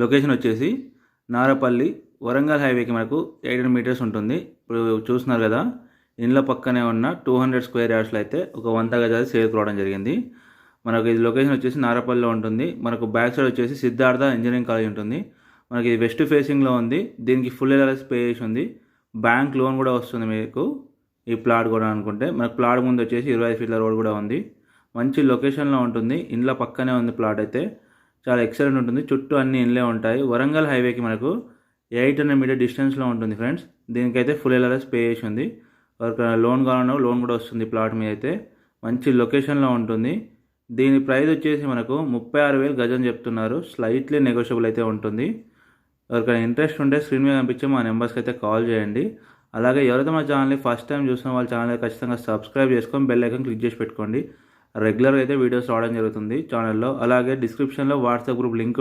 Location వచ్చేసి నారపల్లి వరంగల్ హైవేకి మనకు ఎయిట్ హండ్రెడ్ మీటర్స్ ఉంటుంది. ఇప్పుడు చూస్తున్నారు కదా ఇండ్ల పక్కనే ఉన్న టూ హండ్రెడ్ స్క్వేర్ యార్డ్స్లో అయితే ఒక వంద గజాలు సేల్కి రావడం జరిగింది. మనకు ఇది లొకేషన్ వచ్చేసి నారపల్లిలో ఉంటుంది. మనకు బ్యాక్ సైడ్ వచ్చేసి సిద్ధార్థ ఇంజనీరింగ్ కాలేజ్ ఉంటుంది. మనకి ఇది వెస్ట్ ఫేసింగ్లో ఉంది. దీనికి ఫుల్ ఎలర్స్ పే చేసి ఉంది. బ్యాంక్ లోన్ కూడా వస్తుంది మీకు ఈ ప్లాట్ కూడా అనుకుంటే. మనకు ప్లాట్ ముందు వచ్చేసి ఇరవై ఐదు ఫీట్ల రోడ్ కూడా ఉంది. మంచి లొకేషన్లో ఉంటుంది. ఇండ్ల పక్కనే ఉంది ప్లాట్ అయితే. చాలా ఎక్సలెంట్ ఉంటుంది. చుట్టూ అన్ని ఇండ్లే ఉంటాయి. వరంగల్ హైవేకి మనకు ఎయిట్ హండ్రెడ్ మీటర్ డిస్టెన్స్లో ఉంటుంది ఫ్రెండ్స్ దీనికైతే ఫుల్ ఎల్ఆర్ఎస్ పే చేసి ఉంది. ఎవరికైనా లోన్ కావాలన్నా లోన్ కూడా వస్తుంది ప్లాట్ మీద అయితే. మంచి లొకేషన్లో ఉంటుంది. దీని ప్రైస్ వచ్చేసి మనకు ముప్పై ఆరు వేలు గజం చెప్తున్నారు. స్లైట్లీ నెగోషియబుల్ అయితే ఉంటుంది. ఎవరికైనా ఇంట్రెస్ట్ ఉంటే స్క్రీన్ మీద కనిపించే మా నెంబర్స్కి అయితే కాల్ చేయండి. అలాగే ఎవరైతే మా ఛానల్ని ఫస్ట్ టైం చూసిన వాళ్ళ ఛానల్ ఖచ్చితంగా సబ్స్క్రైబ్ చేసుకొని బెల్ ఐకన్ క్లిక్ చేసి పెట్టుకోండి. రెగ్యులర్గా అయితే వీడియోస్ రావడం జరుగుతుంది ఛానల్లో. అలాగే డిస్క్రిప్షన్లో వాట్సాప్ గ్రూప్ లింక్